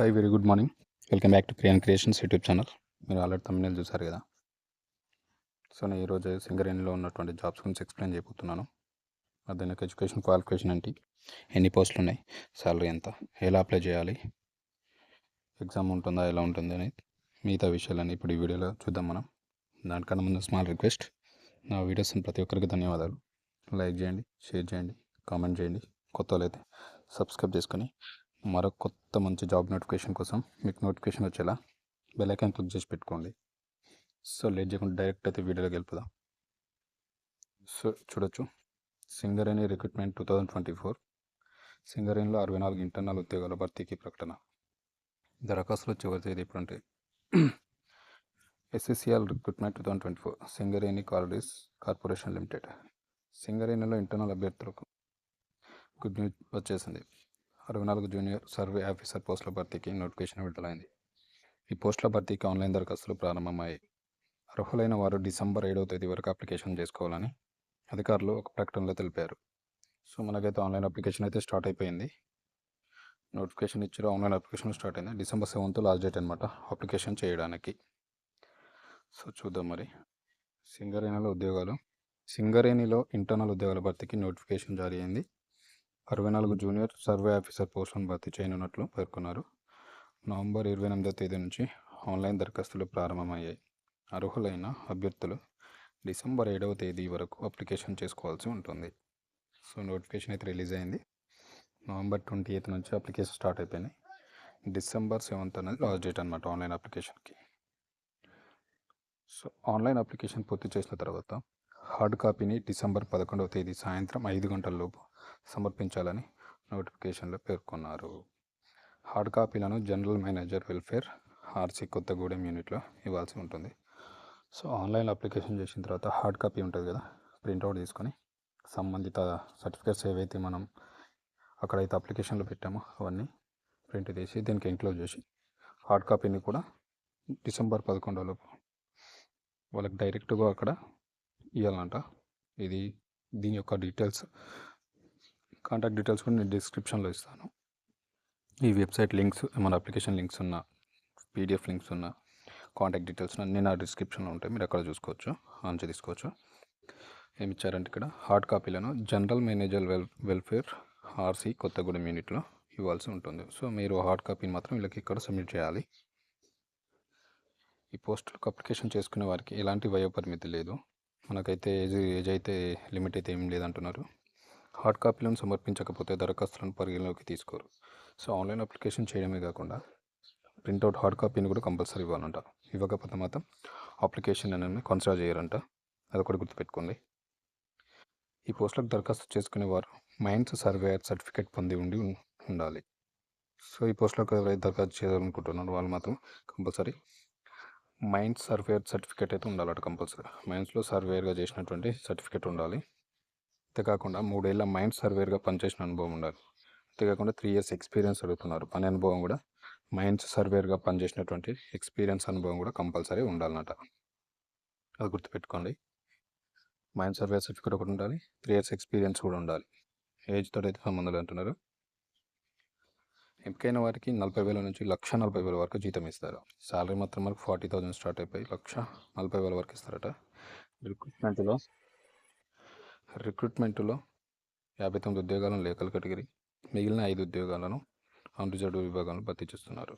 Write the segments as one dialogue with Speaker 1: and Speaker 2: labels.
Speaker 1: Hi very good morning welcome back to Kriyan creations YouTube channel మీరు already తమిళ చూసారు కదా? సో నేను ఈరోజు సింగరేణిలో ఉన్నటువంటి జాబ్స్ గురించి ఎక్స్ప్లెయిన్ చేయబోతున్నాను. అదే ఎడ్యుకేషన్ క్వాలిఫికేషన్ ఏంటి ఎన్ని పోస్టులు ఉన్నాయి? సాలరీ ఎంత? ఎలా అప్లై చేయాలి? ఎగ్జామ్ ఉంటుందా? ఎలా ఉంటుంది? అని మిగతా విషయాలని ఇప్పుడు ఈ వీడియోలో చూద్దాం మనం. దానికన్నా ముందు స్మాల్ రిక్వెస్ట్ నా వీడియోస్ ప్రతి ఒక్కరికి ధన్యవాదాలు. లైక్ చేయండి షేర్ చేయండి కామెంట్ చేయండి. కొత్త వాళ్ళైతే సబ్స్క్రైబ్ చేసుకొని మరొక కొత్త మంచి జాబ్ నోటిఫికేషన్ కోసం మీకు నోటిఫికేషన్ వచ్చేలా బెల్ ఐకాన్ క్లిక్ చేసి పెట్టుకోండి. సో లేట్ చేయకుండా డైరెక్ట్ అయితే వీడియోలోకి వెళ్ళిపోదాం. సో చూడొచ్చు. Singareni recruitment two thousand twenty four సింగరేణిలో అరవై నాలుగు ఇంటర్నల్ ఉద్యోగాల భర్తీకి ప్రకటన. దరఖాస్తులు చివరి తేదీ ఇప్పుడు అంటే SSCL recruitment two thousand twenty four Singareni collieries corporation limited. సింగరేణిలో ఇంటర్నల్ అభ్యర్థులకు గుడ్ న్యూస్ వచ్చేసింది. అరవై నాలుగు జూనియర్ సర్వే ఆఫీసర్ పోస్టుల భర్తీకి నోటిఫికేషన్ విడుదలైంది. ఈ పోస్టుల భర్తీకి ఆన్లైన్ దరఖాస్తులు ప్రారంభమయ్యాయి. అర్హులైన వారు డిసెంబర్ ఏడవ తేదీ వరకు అప్లికేషన్ చేసుకోవాలని అధికారులు ఒక ప్రకటనలో తెలిపారు. సో మనకైతే ఆన్లైన్ అప్లికేషన్ అయితే స్టార్ట్ అయిపోయింది. నోటిఫికేషన్ ఇచ్చారు ఆన్లైన్ అప్లికేషన్ స్టార్ట్ అయింది. డిసెంబర్ సెవెంత్ లాస్ట్ డేట్ అనమాట అప్లికేషన్ చేయడానికి. సో చూద్దాం మరి. సింగరేణిలో ఉద్యోగాలు. సింగరేణిలో ఇంటర్నల్ ఉద్యోగాల భర్తీకి నోటిఫికేషన్ జారీ అయింది. అరవై నాలుగు జూనియర్ సర్వే ఆఫీసర్ పోస్టులను భర్తీ చేయనున్నట్లు పేర్కొన్నారు. నవంబర్ ఇరవై ఎనిమిదో తేదీ నుంచి ఆన్లైన్ దరఖాస్తులు ప్రారంభమయ్యాయి. అర్హులైన అభ్యర్థులు డిసెంబర్ ఏడవ తేదీ వరకు అప్లికేషన్ చేసుకోవాల్సి ఉంటుంది. సో నోటిఫికేషన్ అయితే రిలీజ్ అయింది. నవంబర్ ట్వంటీ ఎయిత్ నుంచి అప్లికేషన్ స్టార్ట్ అయిపోయినాయి. డిసెంబర్ సెవెంత్ అనేది లాస్ట్ డేట్ అనమాట ఆన్లైన్ అప్లికేషన్కి. సో ఆన్లైన్ అప్లికేషన్ పూర్తి చేసిన తర్వాత హార్డ్ కాపీని డిసెంబర్ పదకొండవ తేదీ సాయంత్రం ఐదు గంటల లోపు సమర్పించాలని నోటిఫికేషన్లో పేర్కొన్నారు. హార్డ్ కాపీలను general manager welfare RC Kothagudem యూనిట్లో ఇవ్వాల్సి ఉంటుంది. సో ఆన్లైన్ అప్లికేషన్ చేసిన తర్వాత హార్డ్ కాపీ ఉంటుంది కదా ప్రింట్అవుట్ తీసుకొని సంబంధిత సర్టిఫికేట్స్ ఏవైతే మనం అక్కడైతే అప్లికేషన్లో పెట్టామో అవన్నీ ప్రింట్ తీసి దీనికి ఎన్క్లోజ్ చేసి హార్డ్ కాపీని కూడా డిసెంబర్ పదకొండోలోపు వాళ్ళకి డైరెక్ట్గా అక్కడ ఇవ్వాలంట ఇది దీని యొక్క డీటెయిల్స్ కాంటాక్ట్ డీటెయిల్స్ కూడా నేను డిస్క్రిప్షన్లో ఇస్తాను. ఈ వెబ్సైట్ లింక్స్ మన అప్లికేషన్ లింక్స్ ఉన్న పీడిఎఫ్ లింక్స్ ఉన్న కాంటాక్ట్ డీటెయిల్స్ నేను ఆ డిస్క్రిప్షన్లో ఉంటాయి. మీరు అక్కడ చూసుకోవచ్చు ఆన్సర్ తీసుకోవచ్చు. ఏమి ఇచ్చారంటే ఇక్కడ హార్డ్ కాపీలను general manager well welfare RC Kothagudem యూనిట్లో ఇవ్వాల్సి ఉంటుంది. సో మీరు హార్డ్ కాపీని మాత్రం వీళ్ళకి ఇక్కడ సబ్మిట్ చేయాలి. ఈ పోస్టులకు అప్లికేషన్ చేసుకునే వారికి ఎలాంటి వయో పరిమితి లేదు. మనకైతే ఏజ్ ఏజ్ అయితే లిమిట్ అయితే ఏం లేదంటున్నారు. హార్డ్ కాపీలను సమర్పించకపోతే దరఖాస్తులను పరిగణలోకి తీసుకోరు. సో ఆన్లైన్ అప్లికేషన్ చేయడమే కాకుండా ప్రింట్అవుట్ హార్డ్ కాపీని కూడా కంపల్సరీ ఇవ్వాలంట. ఇవ్వకపోతే మాత్రం అప్లికేషన్ అనేది కన్సిడర్ చేయరంట. అది ఒకటి గుర్తుపెట్టుకోండి. ఈ పోస్టులకు దరఖాస్తు చేసుకునే వారు మైన్స్ సర్వేయర్ సర్టిఫికేట్ పొంది ఉండి ఉండాలి. సో ఈ పోస్టులకు ఎవరైతే దరఖాస్తు చేయాలనుకుంటున్నారో వాళ్ళు మాత్రం కంపల్సరీ మైన్స్ సర్వేయర్ సర్టిఫికేట్ అయితే ఉండాలట కంపల్సరీ. మైన్స్లో సర్వేయర్గా చేసినటువంటి సర్టిఫికేట్ ఉండాలి. అంతేకాకుండా మూడేళ్ళ మైండ్ సర్వేర్గా పనిచేసిన అనుభవం ఉండాలి. అంతేకాకుండా త్రీ ఇయర్స్ ఎక్స్పీరియన్స్ అడుగుతున్నారు. పని అనుభవం కూడా మైండ్స్ సర్వేర్గా పనిచేసినటువంటి ఎక్స్పీరియన్స్ అనుభవం కూడా కంపల్సరీ ఉండాలన్నమాట. అది గుర్తుపెట్టుకోండి. మైండ్ సర్వే సర్టిఫికేట్ ఒకటి ఉండాలి. త్రీ ఇయర్స్ ఎక్స్పీరియన్స్ కూడా ఉండాలి. ఏజ్తో అయితే సంబంధాలు అంటున్నారు. ఎంపికైన వారికి నలభై వేల నుంచి లక్ష నలభై వేల వరకు జీతం ఇస్తారు. శాలరీ మాత్రం మనకు ఫార్టీ థౌజండ్ స్టార్ట్ అయిపోయి లక్ష నలభై వేల వరకు ఇస్తారట. రిక్రూట్మెంట్లో రిక్రూట్మెంట్లో యాభై తొమ్మిది ఉద్యోగాలను లేఖల కేటగిరీ మిగిలిన ఐదు ఉద్యోగాలను అన్రిజర్వ్డ్ విభాగంలో భర్తీ చేస్తున్నారు.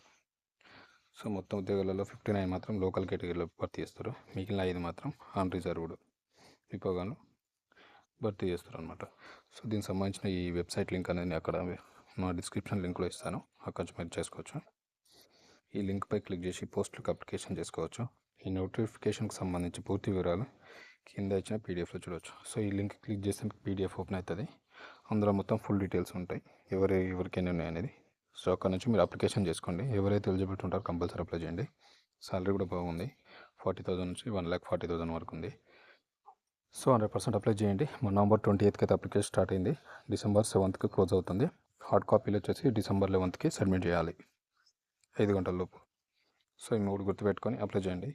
Speaker 1: సో మొత్తం ఉద్యోగాలలో ఫిఫ్టీ నైన్ మాత్రం లోకల్ కేటగిరీలో భర్తీ చేస్తారు. మిగిలిన ఐదు మాత్రం అన్రిజర్వ్డ్ విభాగంలో భర్తీ చేస్తారు అనమాట సో దీనికి సంబంధించిన ఈ వెబ్సైట్ లింక్ అనేది నేను అక్కడ నా డిస్క్రిప్షన్ లింక్లో ఇస్తాను. అక్కడ నుంచి మీరు చేసుకోవచ్చు. ఈ లింక్పై క్లిక్ చేసి పోస్టులకు అప్లికేషన్ చేసుకోవచ్చు. ఈ నోటిఫికేషన్కి సంబంధించి పూర్తి వివరాలు కింద ఇచ్చిన పీడిఎఫ్లో చూడవచ్చు సో ఈ లింక్ క్లిక్ చేస్తే పీడిఎఫ్ ఓపెన్ అవుతుంది అందులో మొత్తం ఫుల్ డీటెయిల్స్ ఉంటాయి. ఎవరి ఎవరికైనా ఉన్నాయి అనేది. సో అక్కడ నుంచి మీరు అప్లికేషన్ చేసుకోండి. ఎవరైతే ఎలిజిబిలిటీ ఉంటారో కంపల్సరీ అప్లై చేయండి. సాలరీ కూడా బాగుంది. ఫార్టీ థౌసండ్ నుంచి వన్ ల్యాక్ ఫార్టీ థౌసండ్ వరకు ఉంది. సో హండ్రెడ్ పర్సెంట్ అప్లై చేయండి. మన నవంబర్ ట్వంటీ ఎయిత్కి అయితే అప్లికేషన్ స్టార్ట్ అయింది. డిసెంబర్ సెవెంత్కి క్లోజ్ అవుతుంది. హార్డ్ కాపీలు వచ్చేసి డిసెంబర్ లెవెంత్కి సబ్మిట్ చేయాలి. ఐదు గంటల లోపు. సో ఈ మూడు గుర్తుపెట్టుకొని అప్లై చేయండి.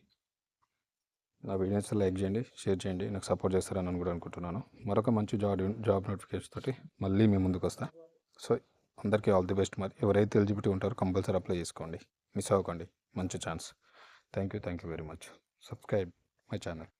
Speaker 1: నా వీడియోస్ లైక్ చేయండి షేర్ చేయండి నాకు సపోర్ట్ చేస్తారని కూడా అనుకుంటున్నాను. మరొక మంచి జాబ్ జాబ్ నోటిఫికేషన్ తోటి మళ్ళీ మీ ముందుకు వస్తా. సో అందరికీ ఆల్ ది బెస్ట్ మరి. ఎవరైతే ఎలిజిబిలిటీ ఉంటారో కంపల్సరీ అప్లై చేసుకోండి. మిస్ అవ్వకండి. మంచి chance. Thank you thank you very much. Subscribe my channel.